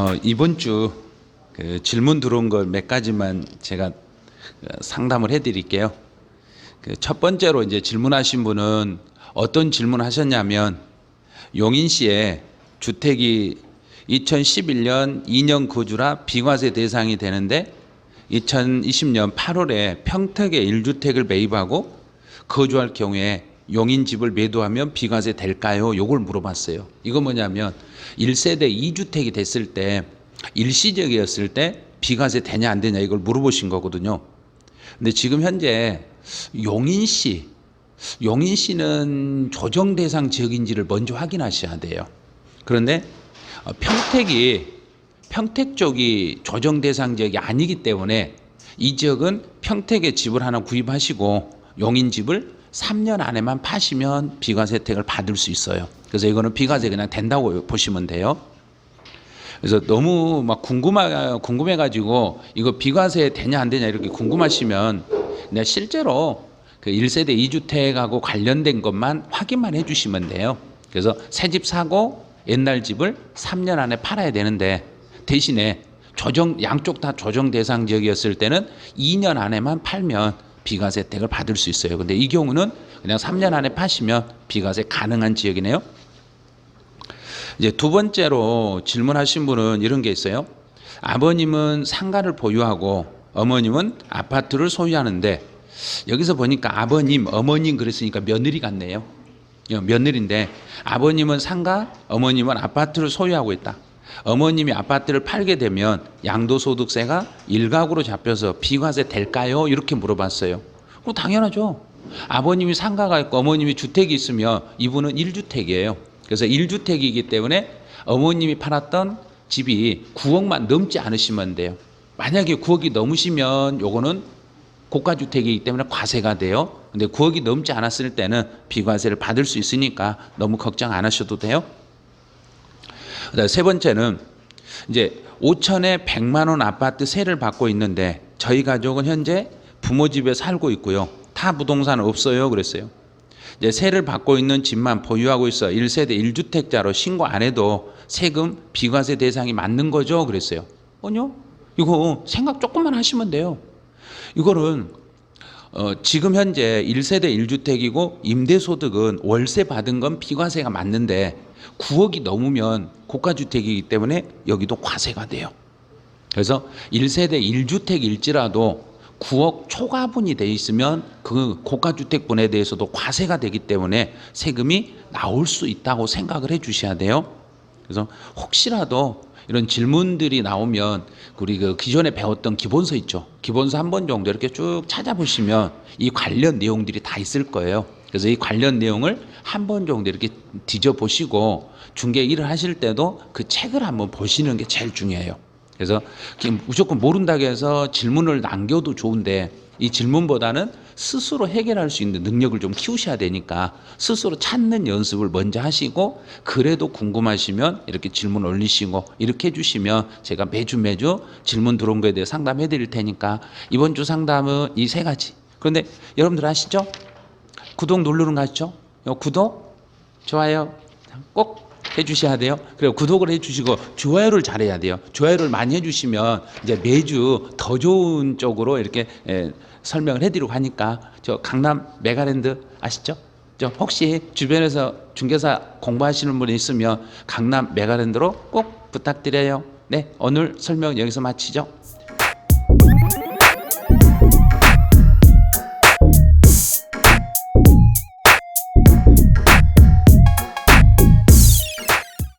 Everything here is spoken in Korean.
어, 이번 주 그 질문 들어온 걸 몇 가지만 제가 그 상담을 해드릴게요. 그 첫 번째로 이제 질문하신 분은 어떤 질문하셨냐면 용인시에 주택이 2011년 2년 거주라 비과세 대상이 되는데 2020년 8월에 평택에 1주택을 매입하고 거주할 경우에 용인 집을 매도하면 비과세 될까요? 요걸 물어봤어요. 이거 뭐냐면 1세대 2주택이 됐을 때 일시적이었을 때 비과세 되냐 안 되냐 이걸 물어보신 거거든요. 근데 지금 현재 용인시 용인시는 조정 대상 지역인지를 먼저 확인하셔야 돼요. 그런데 어, 평택이 평택 쪽이 조정 대상 지역이 아니기 때문에 이 지역은 평택에 집을 하나 구입하시고 용인 집을 3년 안에만 파시면 비과세 혜택을 받을 수 있어요. 그래서 이거는 비과세 그냥 된다고 보시면 돼요. 그래서 너무 막 궁금하 궁금해 가지고 이거 비과세 되냐 안 되냐 이렇게 궁금하시면 그냥 실제로 그 1세대 2주택하고 관련된 것만 확인만 해 주시면 돼요. 그래서 새 집 사고 옛날 집을 3년 안에 팔아야 되는데 대신에 조정 양쪽 다 조정 대상 지역이었을 때는 2년 안에만 팔면 비과세 혜택을 받을 수 있어요. 근데 이 경우는 그냥 3년 안에 파시면 비과세 가능한 지역이네요. 이제 두 번째로 질문하신 분은 이런 게 있어요. 아버님은 상가를 보유하고 어머님은 아파트를 소유하는데 여기서 보니까 아버님, 어머님 그랬으니까 며느리 같네요. 어, 며느리인데 아버님은 상가, 어머님은 아파트를 소유하고 있다. 어머님이 아파트를 팔게 되면 양도소득세가 일각으로 잡혀서 비과세 될까요? 이렇게 물어봤어요. 그 당연하죠. 아버님이 상가가 있고 어머님이 주택이 있으면 이분은 1주택이에요. 그래서 1주택이기 때문에 어머님이 팔았던 집이 9억만 넘지 않으시면 돼요. 만약에 9억이 넘으시면 요거는 고가주택이기 때문에 과세가 돼요. 근데 9억이 넘지 않았을 때는 비과세를 받을 수 있으니까 너무 걱정 안 하셔도 돼요. 세 번째는 이제 5천에 100만 원 아파트 세를 받고 있는데 저희 가족은 현재 부모 집에 살고 있고요. 타 부동산 없어요. 그랬어요. 이제 세를 받고 있는 집만 보유하고 있어 1세대 1주택자로 신고 안 해도 세금 비과세 대상이 맞는 거죠. 그랬어요. 아니요. 이거 생각 조금만 하시면 돼요. 이거는 어, 지금 현재 1세대 1주택이고 임대소득은 월세 받은 건 비과세가 맞는데 9억이 넘으면 고가주택이기 때문에 여기도 과세가 돼요. 그래서 1세대 1주택일지라도 9억 초과분이 돼 있으면 그 고가주택분에 대해서도 과세가 되기 때문에 세금이 나올 수 있다고 생각을 해 주셔야 돼요. 그래서 혹시라도 이런 질문들이 나오면 우리 그 기존에 배웠던 기본서 있죠. 기본서 한 번 정도 이렇게 쭉 찾아보시면 이 관련 내용들이 다 있을 거예요. 그래서 이 관련 내용을 한 번 정도 이렇게 뒤져보시고 중개 일을 하실 때도 그 책을 한번 보시는 게 제일 중요해요. 그래서 무조건 모른다고 해서 질문을 남겨도 좋은데 이 질문보다는 스스로 해결할 수 있는 능력을 좀 키우셔야 되니까 스스로 찾는 연습을 먼저 하시고 그래도 궁금하시면 이렇게 질문 올리시고 이렇게 해주시면 제가 매주 매주 질문 들어온 거에 대해 상담해 드릴 테니까 이번 주 상담은 이 세 가지. 그런데 여러분들 아시죠? 구독 누르는 거 아시죠? 요 구독, 좋아요 꼭 해주셔야 돼요. 그리고 구독을 해주시고 좋아요를 잘해야 돼요. 좋아요를 많이 해주시면 이제 매주 더 좋은 쪽으로 이렇게 에, 설명을 해드리고 하니까 저 강남 메가랜드 아시죠? 저 혹시 주변에서 중개사 공부하시는 분이 있으면 강남 메가랜드로 꼭 부탁드려요. 네, 오늘 설명 여기서 마치죠.